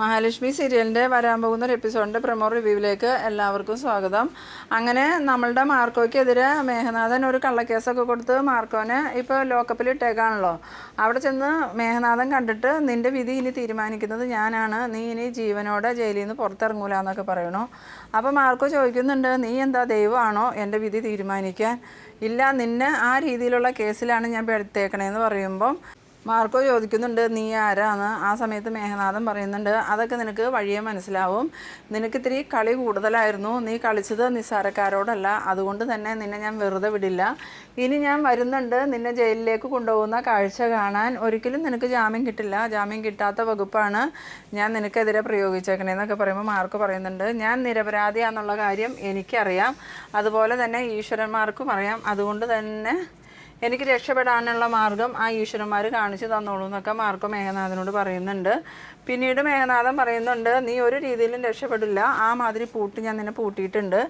മഹാലക്ഷ്മി സീരിയലിന്റെ വരാൻ പോകുന്ന ഒരു എപ്പിസോഡിന്റെ പ്രമോ റിവ്യൂവിലേക്ക് എല്ലാവർക്കും സ്വാഗതം. അങ്ങനെ നമ്മളുടെ മാർക്കോയ്ക്കെതിരെ മേഘനാഥൻ ഒരു കള്ളക്കേസൊക്കെ കൊടുത്ത് മാർക്കോനെ ഇപ്പോൾ ലോക്കപ്പിൽ ഇട്ടേക്കാണല്ലോ. അവിടെ ചെന്ന് മേഘനാഥൻ കണ്ടിട്ട് നിന്റെ വിധി ഇനി തീരുമാനിക്കുന്നത് ഞാനാണ്. നീ ഇനി ജീവനോടെ ജയിലിൽ നിന്ന് പുറത്തിറങ്ങൂല എന്നൊക്കെ പറയണു അപ്പോൾ മാർക്കോ ചോദിക്കുന്നുണ്ട് നീ എന്താ ദൈവമാണോ എന്റെ വിധി തീരുമാനിക്കാൻ? ഇല്ല നിന്നെ ആ രീതിയിലുള്ള കേസിലാണ് ഞാൻ പെടുത്തേക്കണേന്ന് പറയുമ്പം മാർക്കോ ചോദിക്കുന്നുണ്ട് നീ ആരാന്ന്? ആ സമയത്ത് മേഘനാഥൻ പറയുന്നുണ്ട് അതൊക്കെ നിനക്ക് വഴിയെ മനസ്സിലാവും. നിനക്ക് ഇത്തിരി കളി കൂടുതലായിരുന്നു. നീ കളിച്ചത് നിസ്സാരക്കാരോടല്ല. അതുകൊണ്ട് തന്നെ നിന്നെ ഞാൻ വെറുതെ വിടില്ല. ഇനി ഞാൻ വരുന്നുണ്ട്. നിന്നെ ജയിലിലേക്ക് കൊണ്ടുപോകുന്ന കാഴ്ച കാണാൻ. ഒരിക്കലും നിനക്ക് ജാമ്യം കിട്ടില്ല. ജാമ്യം കിട്ടാത്ത വകുപ്പാണ് ഞാൻ നിനക്കെതിരെ പ്രയോഗിച്ചേക്കണേന്നൊക്കെ പറയുമ്പോൾ മാർക്ക് പറയുന്നുണ്ട് ഞാൻ നിരപരാധിയാന്നുള്ള കാര്യം എനിക്കറിയാം. അതുപോലെ തന്നെ ഈശ്വരന്മാർക്കും അറിയാം. അതുകൊണ്ട് തന്നെ എനിക്ക് രക്ഷപ്പെടാനുള്ള മാർഗം ആ ഈശ്വരന്മാർ കാണിച്ചു തന്നോളൂ എന്നൊക്കെ മാർക്കോ മേഘനാഥനോട് പറയുന്നുണ്ട്. പിന്നീട് മേഘനാഥൻ പറയുന്നുണ്ട് നീ ഒരു രീതിയിലും രക്ഷപ്പെടില്ല. ആ മാതിരി പൂട്ടി ഞാൻ നിന്നെ പൂട്ടിയിട്ടുണ്ട്.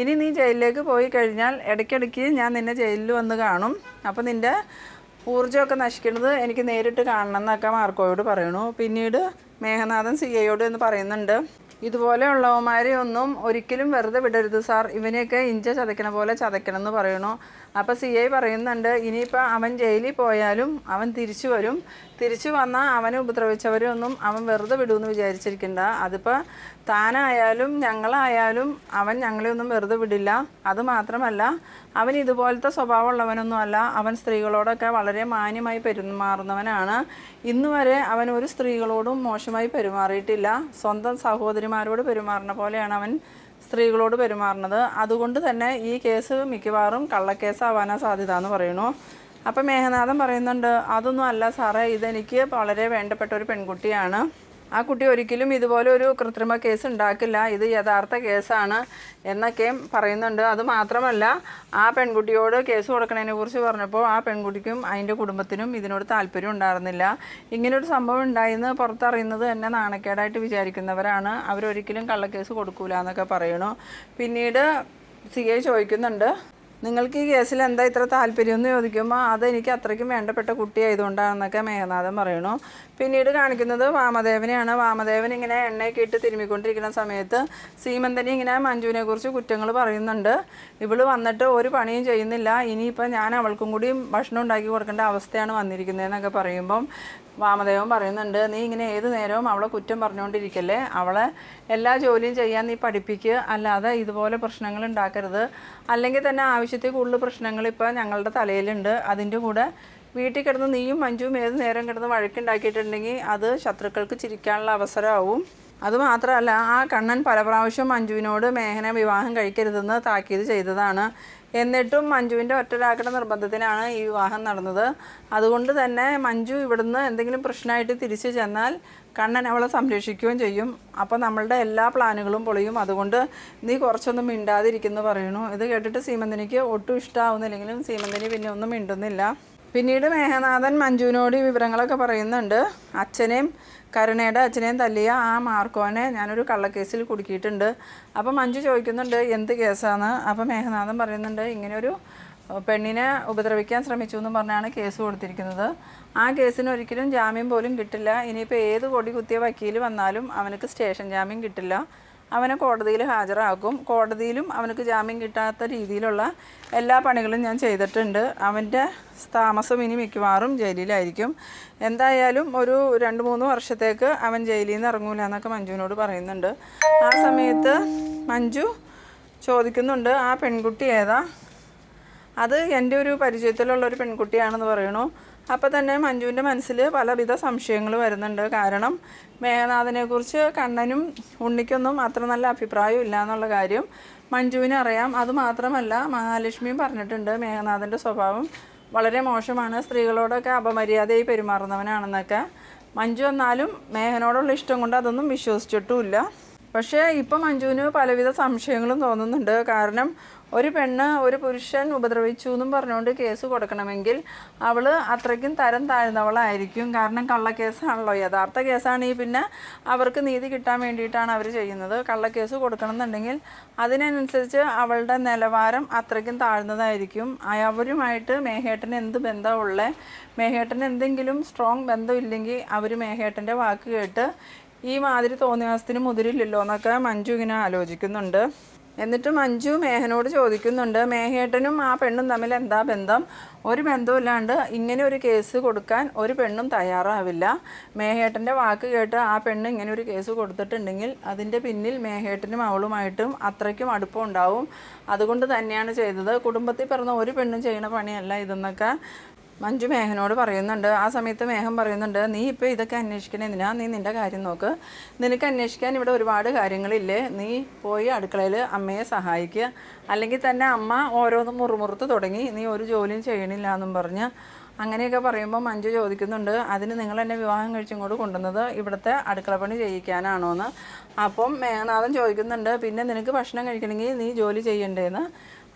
ഇനി നീ ജയിലിലേക്ക് പോയി കഴിഞ്ഞാൽ ഇടയ്ക്കിടയ്ക്ക് ഞാൻ നിന്നെ ജയിലിൽ വന്ന് കാണും. അപ്പോൾ നിന്റെ ഊർജമൊക്കെ നശിക്കുന്നത് എനിക്ക് നേരിട്ട് കാണണം എന്നൊക്കെ മാർക്കോയോട് പറയണു പിന്നീട് മേഘനാഥൻ സി ഐയോട് എന്ന് പറയുന്നുണ്ട് ഇതുപോലെയുള്ളവന്മാരെ ഒന്നും ഒരിക്കലും വെറുതെ വിടരുത് സാർ. ഇവനെയൊക്കെ ഇഞ്ച ചതയ്ക്കണ പോലെ ചതയ്ക്കണം എന്ന് പറയണു അപ്പോൾ സി ഐ പറയുന്നുണ്ട് ഇനിയിപ്പോൾ അവൻ ജയിലിൽ പോയാലും അവൻ തിരിച്ചു വരും. തിരിച്ചു വന്നാൽ അവനെ ഉപദ്രവിച്ചവരൊന്നും അവൻ വെറുതെ വിടുമെന്ന് വിചാരിച്ചിരിക്കണ്ട. അതിപ്പോൾ താനായാലും ഞങ്ങളായാലും അവൻ ഞങ്ങളെ ഒന്നും വെറുതെ വിടില്ല. അതുമാത്രമല്ല അവൻ ഇതുപോലത്തെ സ്വഭാവമുള്ളവനൊന്നുമല്ല അവൻ സ്ത്രീകളോടൊക്കെ വളരെ മാന്യമായി പെരുമാറുന്നവനാണ്. ഇന്ന് വരെ അവൻ ഒരു സ്ത്രീകളോടും മോശമായി പെരുമാറിയിട്ടില്ല. സ്വന്തം സഹോദരിമാരോട് പെരുമാറുന്ന പോലെയാണ് അവൻ സ്ത്രീകളോട് പെരുമാറുന്നത്. അതുകൊണ്ട് തന്നെ ഈ കേസ് മിക്കവാറും കള്ളക്കേസാവാനാ സാധ്യത എന്ന് പറയുന്നു. അപ്പം മേഘനാഥൻ പറയുന്നുണ്ട് അതൊന്നും അല്ല സാറേ ഇതെനിക്ക് വളരെ വേണ്ടപ്പെട്ട ഒരു പെൺകുട്ടിയാണ്. ആ കുട്ടി ഒരിക്കലും ഇതുപോലെ ഒരു കൃത്രിമ കേസ് ഉണ്ടാക്കില്ല. ഇത് യഥാർത്ഥ കേസാണ് എന്നൊക്കെയും പറയുന്നുണ്ട്. അത് മാത്രമല്ല ആ പെൺകുട്ടിയോട് കേസ് കൊടുക്കണതിനെ കുറിച്ച് പറഞ്ഞപ്പോൾ ആ പെൺകുട്ടിക്കും അതിന്റെ കുടുംബത്തിനും ഇതിനോട് താല്പര്യം ഉണ്ടായിരുന്നില്ല. ഇങ്ങനൊരു സംഭവം ഉണ്ടായെന്ന് പുറത്തറിയുന്നത് എന്നെ നാണക്കേടായിട്ട് വിചാരിക്കുന്നവരാണ്. അവരൊരിക്കലും കള്ളക്കേസ് കൊടുക്കൂല എന്നൊക്കെ പറയണു പിന്നീട് സി ഐ ചോദിക്കുന്നുണ്ട്. നിങ്ങൾക്ക് ഈ കേസിൽ എന്താ ഇത്ര താല്പര്യം എന്ന് ചോദിക്കുമ്പോൾ അതെനിക്ക് അത്രയ്ക്കും വേണ്ടപ്പെട്ട കുട്ടിയായതുകൊണ്ടാണെന്നൊക്കെ മേഘനാഥൻ പറയണു പിന്നീട് കാണിക്കുന്നത് വാമദേവനെയാണ്. വാമദേവൻ ഇങ്ങനെ എണ്ണയൊക്കെ ഇട്ട് തിരുമ്മിക്കൊണ്ടിരിക്കുന്ന സമയത്ത് സീമന്തനി ഇങ്ങനെ മഞ്ജുവിനെ കുറിച്ച് കുറ്റങ്ങൾ പറയുന്നുണ്ട്. ഇവൾ വന്നിട്ട് ഒരു പണിയും ചെയ്യുന്നില്ല. ഇനിയിപ്പോൾ ഞാൻ അവൾക്കും കൂടി ഭക്ഷണം ഉണ്ടാക്കി കൊടുക്കേണ്ട അവസ്ഥയാണ് വന്നിരിക്കുന്നതെന്നൊക്കെ പറയുമ്പം വാമദേവൻ പറയുന്നുണ്ട് നീ ഇങ്ങനെ ഏത് നേരവും അവളെ കുറ്റം പറഞ്ഞുകൊണ്ടിരിക്കല്ലേ? അവളെ എല്ലാ ജോലിയും ചെയ്യാൻ നീ പഠിപ്പിക്കുക അല്ലാതെ ഇതുപോലെ പ്രശ്നങ്ങൾ ഉണ്ടാക്കരുത്. അല്ലെങ്കിൽ തന്നെ ആവശ്യത്തിൽ കൂടുതൽ പ്രശ്നങ്ങൾ ഇപ്പോൾ ഞങ്ങളുടെ തലയിലുണ്ട്. അതിന്റെ കൂടെ വീട്ടിൽ കിടന്ന് നീയും മഞ്ജുവും ഏത് നേരം കിടന്ന് വഴക്കുണ്ടാക്കിയിട്ടുണ്ടെങ്കിൽ അത് ശത്രുക്കൾക്ക് ചിരിക്കാനുള്ള അവസരമാവും. അതുമാത്രമല്ല ആ കണ്ണൻ പല പ്രാവശ്യം മഞ്ജുവിനോട് മേഘന വിവാഹം കഴിക്കരുതെന്ന് താക്കീത് ചെയ്തതാണ്. എന്നിട്ടും മഞ്ജുവിന്റെ ഒറ്റരാക്കയുടെ നിർബന്ധത്തിനാണ് ഈ വിവാഹം നടന്നത്. അതുകൊണ്ട് തന്നെ മഞ്ജു ഇവിടുന്ന് എന്തെങ്കിലും പ്രശ്നമായിട്ട് തിരിച്ചു ചെന്നാൽ കണ്ണൻ അവളെ സംരക്ഷിക്കുകയും ചെയ്യും. അപ്പോൾ നമ്മളുടെ എല്ലാ പ്ലാനുകളും പൊളിയും. അതുകൊണ്ട് നീ കുറച്ചൊന്നും മിണ്ടാതിരിക്കുന്നു പറയണു ഇത് കേട്ടിട്ട് സീമന്തിനിക്ക് ഒട്ടും ഇഷ്ടമാവുന്നില്ലെങ്കിലും സീമന്തിനി പിന്നെ ഒന്നും മിണ്ടുന്നില്ല. പിന്നീട് മേഘനാഥൻ മഞ്ജുവിനോട് ഈ വിവരങ്ങളൊക്കെ പറയുന്നുണ്ട്. അച്ഛനെയും കരുണയുടെ അച്ഛനെയും തല്ലിയ ആ മാർക്കോനെ ഞാനൊരു കള്ളക്കേസിൽ കുടുക്കിയിട്ടുണ്ട്. അപ്പം മഞ്ജു ചോദിക്കുന്നുണ്ട് എന്ത് കേസാണ്? അപ്പം മേഘനാഥൻ പറയുന്നുണ്ട് ഇങ്ങനെയൊരു പെണ്ണിനെ ഉപദ്രവിക്കാൻ ശ്രമിച്ചു എന്ന് പറഞ്ഞാണ് കേസ് കൊടുത്തിരിക്കുന്നത്. ആ കേസിന് ഒരിക്കലും ജാമ്യം പോലും കിട്ടില്ല. ഇനിയിപ്പോൾ ഏത് കൊടി കുത്തിയ വക്കീൽ വന്നാലും അവനക്ക് സ്റ്റേഷൻ ജാമ്യം കിട്ടില്ല. അവനെ കോടതിയിൽ ഹാജരാക്കും. കോടതിയിലും അവനക്ക് ജാമ്യം കിട്ടാത്ത രീതിയിലുള്ള എല്ലാ പണികളും ഞാൻ ചെയ്തിട്ടുണ്ട്. അവന്റെ താമസം ഇനി മിക്കവാറും ജയിലിലായിരിക്കും. എന്തായാലും ഒരു രണ്ട് മൂന്ന് വർഷത്തേക്ക് അവൻ ജയിലിൽ നിന്ന് ഇറങ്ങൂല എന്നൊക്കെ മഞ്ജുവിനോട് പറയുന്നുണ്ട്. ആ സമയത്ത് മഞ്ജു ചോദിക്കുന്നുണ്ട് ആ പെൺകുട്ടി ഏതാ? അത് എന്റെ ഒരു പരിചയത്തിലുള്ള ഒരു പെൺകുട്ടിയാണെന്ന് പറയണു. അപ്പോൾ തന്നെ മഞ്ജുവിന്റെ മനസ്സിൽ പലവിധ സംശയങ്ങൾ വരുന്നുണ്ട്. കാരണം മേഘനാഥനെക്കുറിച്ച് കണ്ണനും ഉണ്ണിക്കൊന്നും അത്ര നല്ല അഭിപ്രായം ഇല്ല എന്നുള്ള കാര്യം മഞ്ജുവിന് അറിയാം. അതുമാത്രമല്ല മഹാലക്ഷ്മിയും പറഞ്ഞിട്ടുണ്ട് മേഘനാഥന്റെ സ്വഭാവം വളരെ മോശമാണ്. സ്ത്രീകളോടൊക്കെ അപമര്യാദയായി പെരുമാറുന്നവനാണെന്നൊക്കെ. മഞ്ജു എന്നാലും മേഘനോടുള്ള ഇഷ്ടം കൊണ്ട് അതൊന്നും വിശ്വസിച്ചിട്ടുമില്ല. പക്ഷേ ഇപ്പം മഞ്ജുവിന് പലവിധ സംശയങ്ങളും തോന്നുന്നുണ്ട്. കാരണം ഒരു പെണ്ണ് ഒരു പുരുഷൻ ഉപദ്രവിച്ചു എന്നും പറഞ്ഞുകൊണ്ട് കേസ് കൊടുക്കണമെങ്കിൽ അവൾ അത്രയ്ക്കും തരം താഴ്ന്നവളായിരിക്കും. കാരണം കള്ളക്കേസാണല്ലോ യഥാർത്ഥ കേസാണെങ്കിൽ പിന്നെ അവർക്ക് നീതി കിട്ടാൻ വേണ്ടിയിട്ടാണ് അവർ ചെയ്യുന്നത്. കള്ളക്കേസ് കൊടുക്കണം എന്നുണ്ടെങ്കിൽ അതിനനുസരിച്ച് അവളുടെ നിലവാരം അത്രയ്ക്കും താഴ്ന്നതായിരിക്കും. അവരുമായിട്ട് മേഹേട്ടന് എന്ത് ബന്ധമുള്ളത് മേഹേട്ടന് എന്തെങ്കിലും സ്ട്രോങ് ബന്ധമില്ലെങ്കിൽ അവർ മേഹേട്ടന്റെ വാക്ക് കേട്ട് ഈ മാതിരി തോന്നിയാസത്തിന് മുതിരില്ലല്ലോ എന്നൊക്കെ മഞ്ജു ഇങ്ങനെ ആലോചിക്കുന്നുണ്ട്. എന്നിട്ട് മഞ്ജു മേഹനോട് ചോദിക്കുന്നുണ്ട് മേഹേട്ടനും ആ പെണ്ണും തമ്മിൽ എന്താ ബന്ധം? ഒരു ബന്ധമില്ലാണ്ട് ഇങ്ങനെ ഒരു കേസ് കൊടുക്കാൻ ഒരു പെണ്ണും തയ്യാറാവില്ല. മേഹേട്ടന്റെ വാക്ക് കേട്ട് ആ പെണ്ണ് ഇങ്ങനെ ഒരു കേസ് കൊടുത്തിട്ടുണ്ടെങ്കിൽ അതിന്റെ പിന്നിൽ മേഹേട്ടനും അവളുമായിട്ടും അത്രയ്ക്കും അടുപ്പം ഉണ്ടാവും. അതുകൊണ്ട് തന്നെയാണ് ചെയ്തത്. കുടുംബത്തിൽ പിറന്ന ഒരു പെണ്ണും ചെയ്യണ പണിയല്ല ഇതെന്നൊക്കെ മഞ്ജു മേഹനോട് പറയുന്നുണ്ട് ആ സമയത്ത് മേഘം പറയുന്നുണ്ട് നീ ഇപ്പോൾ ഇതൊക്കെ അന്വേഷിക്കണേതിനാ നീ നിന്റെ കാര്യം നോക്ക്? നിനക്ക് അന്വേഷിക്കാൻ ഇവിടെ ഒരുപാട് കാര്യങ്ങളില്ലേ? നീ പോയി അടുക്കളയിൽ അമ്മയെ സഹായിക്കുക അല്ലെങ്കിൽ തന്നെ അമ്മ ഓരോന്നും മുറുമുറുത്ത് തുടങ്ങി നീ ഒരു ജോലിയും ചെയ്യണില്ല എന്നും പറഞ്ഞ് അങ്ങനെയൊക്കെ പറയുമ്പോൾ മഞ്ജു ചോദിക്കുന്നുണ്ട് അതിന് നിങ്ങൾ എന്നെ വിവാഹം കഴിച്ചിങ്ങോട്ട് കൊണ്ടുവന്നത് ഇവിടുത്തെ അടുക്കളപ്പണി ചെയ്യിക്കാനാണോ എന്ന് അപ്പം മേഘനാഥൻ ചോദിക്കുന്നുണ്ട് പിന്നെ നിനക്ക് ഭക്ഷണം കഴിക്കണമെങ്കിൽ നീ ജോലി ചെയ്യണ്ടേന്ന്?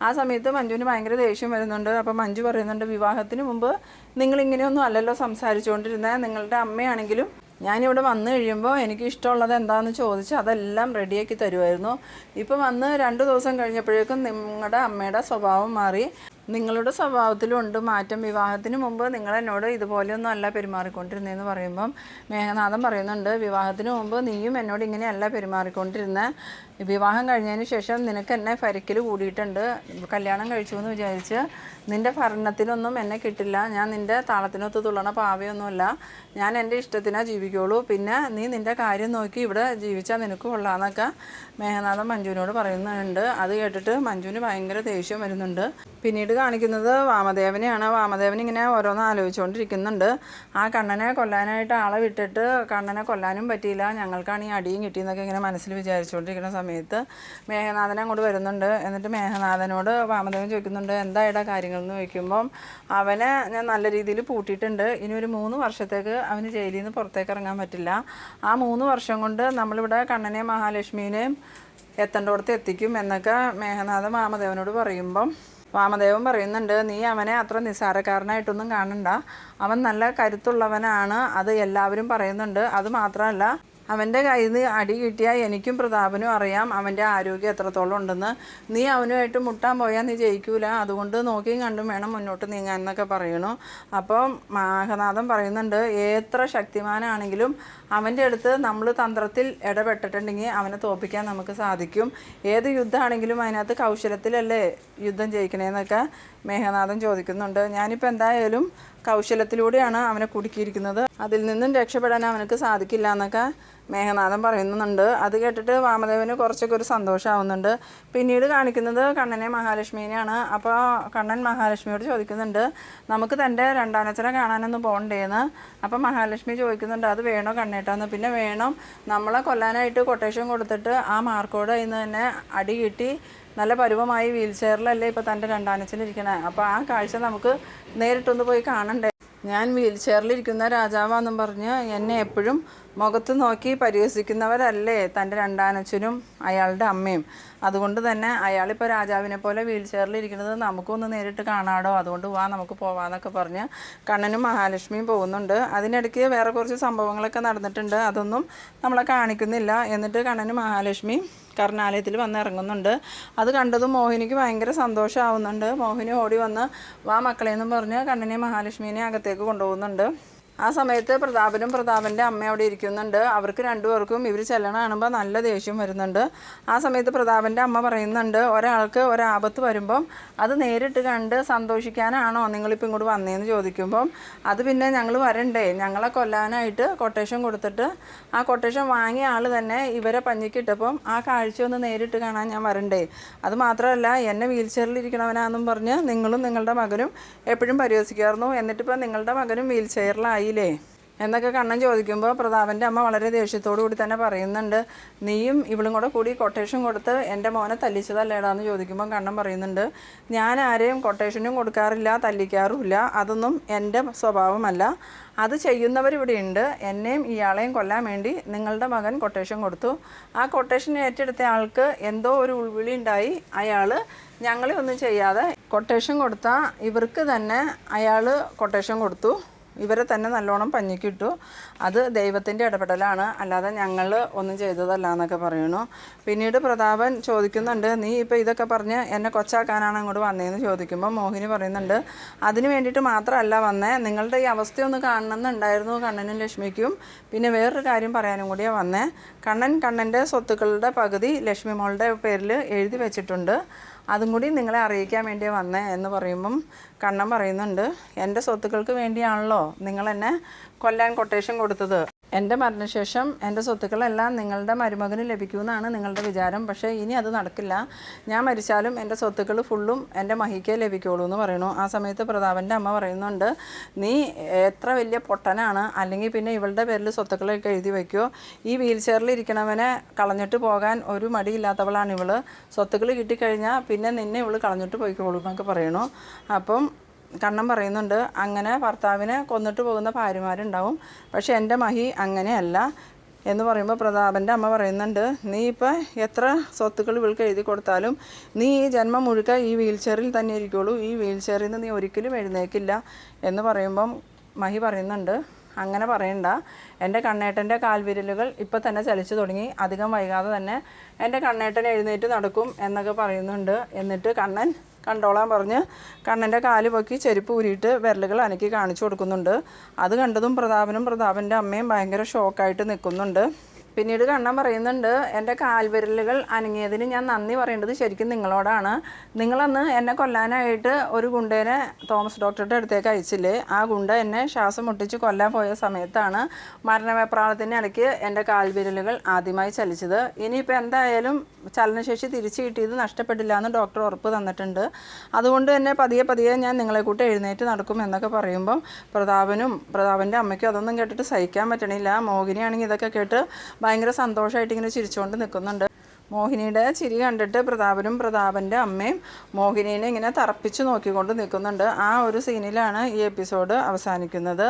ആ സമയത്ത് മഞ്ജുവിന് ഭയങ്കര ദേഷ്യം വരുന്നുണ്ട്. അപ്പം മഞ്ജു പറയുന്നുണ്ട് വിവാഹത്തിന് മുമ്പ് നിങ്ങൾ ഇങ്ങനെയൊന്നും അല്ലല്ലോ സംസാരിച്ചുകൊണ്ടിരുന്നത് നിങ്ങളുടെ അമ്മയാണെങ്കിലും ഞാനിവിടെ വന്നു കഴിയുമ്പോൾ എനിക്ക് ഇഷ്ടമുള്ളത് എന്താണെന്ന് ചോദിച്ച് അതെല്ലാം റെഡിയാക്കി തരുമായിരുന്നു ഇപ്പം വന്ന് രണ്ട് ദിവസം കഴിഞ്ഞപ്പോഴേക്കും നിങ്ങളുടെ അമ്മയുടെ സ്വഭാവം മാറി. നിങ്ങളുടെ സ്വഭാവത്തിലും ഉണ്ട് മാറ്റം. വിവാഹത്തിന് മുമ്പ് നിങ്ങൾ എന്നോട് ഇതുപോലെയൊന്നും അല്ല പെരുമാറിക്കൊണ്ടിരുന്നതെന്ന് പറയുമ്പം മേഘനാഥൻ പറയുന്നുണ്ട് വിവാഹത്തിന് മുമ്പ് നീയും എന്നോട് ഇങ്ങനെയല്ല പെരുമാറിക്കൊണ്ടിരുന്നത് വിവാഹം കഴിഞ്ഞതിന് ശേഷം നിനക്ക് എന്നെ ഫരിക്കൽ കൂടിയിട്ടുണ്ട്. കല്യാണം കഴിച്ചു എന്ന് വിചാരിച്ച് നിന്റെ ഭരണത്തിനൊന്നും എന്നെ കിട്ടില്ല. ഞാൻ നിന്റെ താളത്തിനൊത്ത് തുള്ളണ പാവയൊന്നുമല്ല. ഞാൻ എന്റെ ഇഷ്ടത്തിനാ ജീവിക്കുള്ളൂ. പിന്നെ നീ നിന്റെ കാര്യം നോക്കി ഇവിടെ ജീവിച്ചാൽ നിനക്ക് കൊള്ളാന്നൊക്കെ മേഘനാഥൻ മഞ്ജുവിനോട് പറയുന്നുണ്ട്. അത് കേട്ടിട്ട് മഞ്ജുവിന് ഭയങ്കര ദേഷ്യം വരുന്നുണ്ട്. പിന്നീട് കാണിക്കുന്നത് വാമദേവനെയാണ്. വാമദേവൻ ഇങ്ങനെ ഓരോന്ന് ആലോചിച്ചുകൊണ്ടിരിക്കുന്നുണ്ട് ആ കണ്ണനെ കൊല്ലാനായിട്ട് ആളെ വിട്ടിട്ട് കണ്ണനെ കൊല്ലാനും പറ്റിയില്ല. ഞങ്ങൾക്കാണ് ഈ അടിയും കിട്ടിയെന്നൊക്കെ ഇങ്ങനെ മനസ്സിൽ വിചാരിച്ചുകൊണ്ടിരിക്കുന്ന സമയത്ത് മേഘനാഥനെ അങ്ങോട്ട് വരുന്നുണ്ട്. എന്നിട്ട് മേഘനാഥനോട് വാമദേവൻ ചോദിക്കുന്നുണ്ട് എന്തായിടാ കാര്യങ്ങൾ എന്ന് ചോദിക്കുമ്പം അവനെ ഞാൻ നല്ല രീതിയിൽ പൂട്ടിയിട്ടുണ്ട്. ഇനി ഒരു മൂന്ന് വർഷത്തേക്ക് അവന് ജയിലിൽ നിന്ന് പുറത്തേക്ക് ഇറങ്ങാൻ പറ്റില്ല. ആ മൂന്ന് വർഷം കൊണ്ട് നമ്മളിവിടെ കണ്ണനെയും മഹാലക്ഷ്മിനെയും എത്തേണ്ടടുത്ത് എത്തിക്കും എന്നൊക്കെ മേഘനാഥൻ വാമദേവനോട് പറയുമ്പം വാമദേവൻ പറയുന്നുണ്ട് നീ അവനെ അത്ര നിസ്സാരക്കാരനായിട്ടൊന്നും കാണണ്ട. അവൻ നല്ല കരുത്തുള്ളവനാണ്. അത് എല്ലാവരും പറയുന്നുണ്ട്. അത് മാത്രമല്ല അവന്റെ കയ്യിൽ നിന്ന് അടി കിട്ടിയാൽ എനിക്കും പ്രതാപനും അറിയാം അവന്റെ ആരോഗ്യം എത്രത്തോളം ഉണ്ടെന്ന്. നീ അവനുമായിട്ട് മുട്ടാൻ പോയാൽ നീ ജയിക്കൂല. അതുകൊണ്ട് നോക്കിയും കണ്ടും വേണം മുന്നോട്ട് നീങ്ങാൻ എന്നൊക്കെ പറയണു. അപ്പം മാഹനാഥം പറയുന്നുണ്ട് എത്ര ശക്തിമാനാണെങ്കിലും അവന്റെ അടുത്ത് നമ്മൾ തന്ത്രത്തിൽ ഇടപെട്ടിട്ടുണ്ടെങ്കിൽ അവനെ തോപ്പിക്കാൻ നമുക്ക് സാധിക്കും. ഏത് യുദ്ധമാണെങ്കിലും അതിനകത്ത് കൗശലത്തിലല്ലേ യുദ്ധം ജയിക്കണേന്നൊക്കെ മേഘനാഥൻ ചോദിക്കുന്നുണ്ട്. ഞാനിപ്പോൾ എന്തായാലും കൗശലത്തിലൂടെയാണ് അവനെ കുടുക്കിയിരിക്കുന്നത്. അതിൽ നിന്നും രക്ഷപ്പെടാൻ അവനക്ക് സാധിക്കില്ല എന്നൊക്കെ മേഘനാഥൻ പറയുന്നുണ്ട്. അത് കേട്ടിട്ട് വാമദേവന് കുറച്ചൊക്കെ ഒരു സന്തോഷമാവുന്നുണ്ട് പിന്നീട് കാണിക്കുന്നത് കണ്ണനെ മഹാലക്ഷ്മീനെയാണ്. അപ്പോൾ കണ്ണൻ മഹാലക്ഷ്മിയോട് ചോദിക്കുന്നുണ്ട് നമുക്ക് തന്റെ രണ്ടാനച്ചനെ കാണാനൊന്ന് പോകണ്ടേന്ന് അപ്പം മഹാലക്ഷ്മി ചോദിക്കുന്നുണ്ട് അത് വേണോ കണ്ണേട്ടാന്ന്? പിന്നെ വേണം. നമ്മളെ കൊല്ലാനായിട്ട് കൊട്ടേഷൻ കൊടുത്തിട്ട് ആ മാർക്കോട് ഇന്ന് തന്നെ അടി കിട്ടി. നല്ല പരുവമായി വീൽ ചെയറിലല്ലേ ഇപ്പോൾ തന്റെ രണ്ടാനച്ചനിരിക്കണേ അപ്പോൾ ആ കാഴ്ച നമുക്ക് നേരിട്ടൊന്ന് പോയി കാണണ്ടേ? ഞാൻ വീൽ ചെയറിലിരിക്കുന്ന രാജാവാന്നും പറഞ്ഞ് എന്നെ എപ്പോഴും മുഖത്ത് നോക്കി പരിഹസിക്കുന്നവരല്ലേ തന്റെ രണ്ടാനച്ഛനും അയാളുടെ അമ്മയും? അതുകൊണ്ട് തന്നെ അയാളിപ്പോൾ രാജാവിനെ പോലെ വീൽ ചെയറിലിരിക്കുന്നത് നമുക്കൊന്ന് നേരിട്ട് കാണാടോ? അതുകൊണ്ട് വാ നമുക്ക് പോവാന്നൊക്കെ പറഞ്ഞ് കണ്ണനും മഹാലക്ഷ്മിയും പോകുന്നുണ്ട്. അതിനിടയ്ക്ക് വേറെ കുറച്ച് സംഭവങ്ങളൊക്കെ നടന്നിട്ടുണ്ട്. അതൊന്നും നമ്മളെ കാണിക്കുന്നില്ല. എന്നിട്ട് കണ്ണനും മഹാലക്ഷ്മി കർണാലയത്തിൽ വന്ന് ഇറങ്ങുന്നുണ്ട്. അത് കണ്ടതും മോഹിനിക്ക് ഭയങ്കര സന്തോഷമാവുന്നുണ്ട് മോഹിനി ഓടി വന്ന് വാ മക്കളെന്നും പറഞ്ഞ് കണ്ണനെ മഹാലക്ഷ്മിനെ അകത്തേക്ക് കൊണ്ടുപോകുന്നുണ്ട്. ആ സമയത്ത് പ്രതാപനും പ്രതാപന്റെ അമ്മ അവിടെ ഇരിക്കുന്നുണ്ട്. അവർക്ക് രണ്ടുപേർക്കും ഇവർ ചെല്ലണ കാണുമ്പോൾ നല്ല ദേഷ്യം വരുന്നുണ്ട്. ആ സമയത്ത് പ്രതാപന്റെ അമ്മ പറയുന്നുണ്ട് ഒരാൾക്ക് ഒരാപത്ത് വരുമ്പം അത് നേരിട്ട് കണ്ട് സന്തോഷിക്കാനാണോ നിങ്ങളിപ്പോൾ ഇങ്ങോട്ട് വന്നതെന്ന് ചോദിക്കുമ്പം? അത് പിന്നെ ഞങ്ങൾ വരണ്ടേ? ഞങ്ങളെ കൊല്ലാനായിട്ട് കൊട്ടേഷൻ കൊടുത്തിട്ട് ആ കൊട്ടേഷൻ വാങ്ങിയ ആൾ തന്നെ ഇവരെ പഞ്ഞിക്കിട്ടപ്പം ആ കാഴ്ച ഒന്ന് നേരിട്ട് കാണാൻ ഞാൻ വരണ്ടേ? അത് മാത്രമല്ല എന്നെ വീൽ ചെയറിൽ ഇരിക്കണവനാന്നും പറഞ്ഞ് നിങ്ങളും നിങ്ങളുടെ മകനും എപ്പോഴും പരിഹസിക്കായിരുന്നു എന്നിട്ടിപ്പോൾ നിങ്ങളുടെ മകനും വീൽ ചെയറിലായില്ലേ എന്നൊക്കെ കണ്ണൻ ചോദിക്കുമ്പോൾ പ്രതാപന്റെ അമ്മ വളരെ ദേഷ്യത്തോടു കൂടി തന്നെ പറയുന്നുണ്ട് നീയും ഇവളും കൂടെ കൂടി കൊട്ടേഷൻ കൊടുത്ത് എന്റെ മോനെ തല്ലിച്ചതല്ലേടാന്ന് ചോദിക്കുമ്പോൾ കണ്ണൻ പറയുന്നുണ്ട് ഞാൻ ആരെയും കൊട്ടേഷനും കൊടുക്കാറില്ല തല്ലിക്കാറുമില്ല. അതൊന്നും എന്റെ സ്വഭാവമല്ല. അത് ചെയ്യുന്നവരിവിടെയുണ്ട്. എന്നെയും ഇയാളെയും കൊല്ലാൻ വേണ്ടി നിങ്ങളുടെ മകൻ കൊട്ടേഷൻ കൊടുത്തു. ആ കൊട്ടേഷൻ ഏറ്റെടുത്ത ആൾക്ക് എന്തോ ഒരു ഉൾവിളി ഉണ്ടായി. അയാൾ ഞങ്ങളെ ഒന്നും ചെയ്യാതെ കൊട്ടേഷൻ കൊടുത്ത ഇവർക്ക് തന്നെ അയാൾ കൊട്ടേഷൻ കൊടുത്തു. ഇവരെ തന്നെ നല്ലോണം പഞ്ഞിക്കിട്ടു. അത് ദൈവത്തിന്റെ ഇടപെടലാണ്. അല്ലാതെ ഞങ്ങൾ ഒന്നും ചെയ്തതല്ല എന്നൊക്കെ പറയുന്നു. പിന്നീട് പ്രതാപൻ ചോദിക്കുന്നുണ്ട് നീ ഇപ്പോൾ ഇതൊക്കെ പറഞ്ഞ് എന്നെ കൊച്ചാക്കാനാണ് അങ്ങോട്ട് വന്നതെന്ന് ചോദിക്കുമ്പോൾ മോഹിനി പറയുന്നുണ്ട് അതിന് വേണ്ടിയിട്ട് മാത്രമല്ല വന്നേ. നിങ്ങളുടെ ഈ അവസ്ഥയൊന്ന് കാണണമെന്നുണ്ടായിരുന്നു കണ്ണനും ലക്ഷ്മിക്കും. പിന്നെ വേറൊരു കാര്യം പറയാനും കൂടിയാണ് വന്നേ. കണ്ണൻ കണ്ണന്റെ സ്വത്തുക്കളുടെ പകുതി ലക്ഷ്മി മോളുടെ പേരിൽ എഴുതി വെച്ചിട്ടുണ്ട്. അതും കൂടി നിങ്ങളെ അറിയിക്കാൻ വേണ്ടി വന്നേ എന്ന് പറയുമ്പം കണ്ണൻ പറയുന്നുണ്ട്. എന്റെ സ്വത്തുക്കൾക്ക് വേണ്ടിയാണല്ലോ നിങ്ങൾ എന്നെ കൊല്ലാൻ കൊട്ടേഷൻ കൊടുത്തത്. എന്റെ മരണശേഷം എന്റെ സ്വത്തുക്കളെല്ലാം നിങ്ങളുടെ മരുമകന് ലഭിക്കുമെന്നാണ് നിങ്ങളുടെ വിചാരം. പക്ഷേ ഇനി അത് നടക്കില്ല. ഞാൻ മരിച്ചാലും എന്റെ സ്വത്തുക്കൾ ഫുള്ളും എന്റെ മഹിക്കേ ലഭിക്കുള്ളൂ എന്ന് പറയുന്നു. ആ സമയത്ത് പ്രതാപന്റെ അമ്മ പറയുന്നുണ്ട് നീ എത്ര വലിയ പൊട്ടനാണ് അല്ലെങ്കിൽ പിന്നെ ഇവളുടെ പേരിൽ സ്വത്തുക്കളൊക്കെ എഴുതി വയ്ക്കുമോ ഈ വീൽ ചെയറിൽ ഇരിക്കണവനെ കളഞ്ഞിട്ട് പോകാൻ ഒരു മടിയില്ലാത്തവളാണ് ഇവൾ. സ്വത്തുക്കൾ കിട്ടിക്കഴിഞ്ഞാൽ പിന്നെ നിന്നെ ഇവൾ കളഞ്ഞിട്ട് പോയിക്കോളൂ എന്നൊക്കെ പറയണു അപ്പം കണ്ണൻ പറയുന്നുണ്ട്. അങ്ങനെ ഭർത്താവിനെ കൊന്നിട്ട് പോകുന്ന ഭാര്യമാരുണ്ടാവും. പക്ഷേ എന്റെ മഹി അങ്ങനെയല്ല എന്ന് പറയുമ്പോൾ പ്രതാപന്റെ അമ്മ പറയുന്നുണ്ട് നീ ഇപ്പോൾ എത്ര സ്വത്തുക്കൾ ഇവൾക്ക് എഴുതി കൊടുത്താലും നീ ഈ ജന്മം മുഴുക്ക ഈ വീൽ ചെയറിൽ തന്നെ ഇരിക്കുള്ളൂ. ഈ വീൽ ചെയറിൽ നിന്ന് നീ ഒരിക്കലും എഴുന്നേക്കില്ല. എന്ന് പറയുമ്പം മഹി പറയുന്നുണ്ട് അങ്ങനെ പറയണ്ട. എന്റെ കണ്ണേട്ടന്റെ കാൽവിരലുകൾ ഇപ്പം തന്നെ ചലിച്ചു തുടങ്ങി. അധികം വൈകാതെ തന്നെ എന്റെ കണ്ണേട്ടൻ എഴുന്നേറ്റ് നടക്കും എന്നൊക്കെ പറയുന്നുണ്ട്. എന്നിട്ട് കണ്ണൻ കണ്ടോളാൻ പറഞ്ഞ് കണ്ണന്റെ കാൽ പൊക്കി ചെരുപ്പ് ഊരിയിട്ട് വിരലുകൾ അനക്കി കാണിച്ചു കൊടുക്കുന്നുണ്ട്. അത് കണ്ടതും പ്രതാപനും പ്രതാപന്റെ അമ്മയും ഭയങ്കര ഷോക്കായിട്ട് നിൽക്കുന്നുണ്ട്. പിന്നീട് കണ്ണൻ പറയുന്നുണ്ട് എന്റെ കാൽവിരലുകൾ അനങ്ങിയതിന് ഞാൻ നന്ദി പറയേണ്ടത് ശരിക്കും നിങ്ങളോടാണ്. നിങ്ങളന്ന് എന്നെ കൊല്ലാനായിട്ട് ഒരു ഗുണ്ടേനെ തോമസ് ഡോക്ടറുടെ അടുത്തേക്ക് അയച്ചില്ലേ? ആ ഗുണ്ട എന്നെ ശ്വാസം മുട്ടിച്ച് കൊല്ലാൻ പോയ സമയത്താണ് മരണവെപ്രാളത്തിന്റെ ഇടയ്ക്ക് എന്റെ കാൽവിരലുകൾ ആദ്യമായി ചലിച്ചത്. ഇനിയിപ്പോൾ എന്തായാലും ചലനശേഷി തിരിച്ചു കിട്ടിയത് നഷ്ടപ്പെട്ടില്ല എന്ന് ഡോക്ടർ ഉറപ്പ് തന്നിട്ടുണ്ട്. അതുകൊണ്ട് തന്നെ പതിയെ പതിയെ ഞാൻ നിങ്ങളെ കൂട്ടി എഴുന്നേറ്റ് നടക്കും എന്നൊക്കെ പറയുമ്പം പ്രതാപനും പ്രതാപന്റെ അമ്മയ്ക്കും അതൊന്നും കേട്ടിട്ട് സഹിക്കാൻ പറ്റണില്ല. മോഹിനിയാണെങ്കിൽ ഇതൊക്കെ കേട്ട് ഭയങ്കര സന്തോഷമായിട്ട് ഇങ്ങനെ ചിരിച്ചുകൊണ്ട് നിൽക്കുന്നുണ്ട് മോഹിനിയുടെ ചിരി കണ്ടിട്ട് പ്രതാപനും പ്രതാപന്റെ അമ്മയും മോഹിനീനെ ഇങ്ങനെ തറപ്പിച്ച് നോക്കിക്കൊണ്ട് നിൽക്കുന്നുണ്ട് ആ ഒരു സീനിലാണ് ഈ എപ്പിസോഡ് അവസാനിക്കുന്നത്.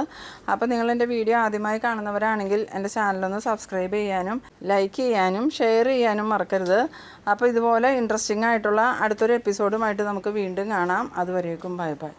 അപ്പോൾ നിങ്ങൾ എന്റെ വീഡിയോ ആദ്യമായി കാണുന്നവരാണെങ്കിൽ എന്റെ ചാനലൊന്ന് സബ്സ്ക്രൈബ് ചെയ്യാനും ലൈക്ക് ചെയ്യാനും ഷെയർ ചെയ്യാനും മറക്കരുത്. അപ്പോൾ ഇതുപോലെ ഇൻട്രസ്റ്റിംഗ് ആയിട്ടുള്ള അടുത്തൊരു എപ്പിസോഡുമായിട്ട് നമുക്ക് വീണ്ടും കാണാം. അതുവരേക്കും ബൈ ബൈ.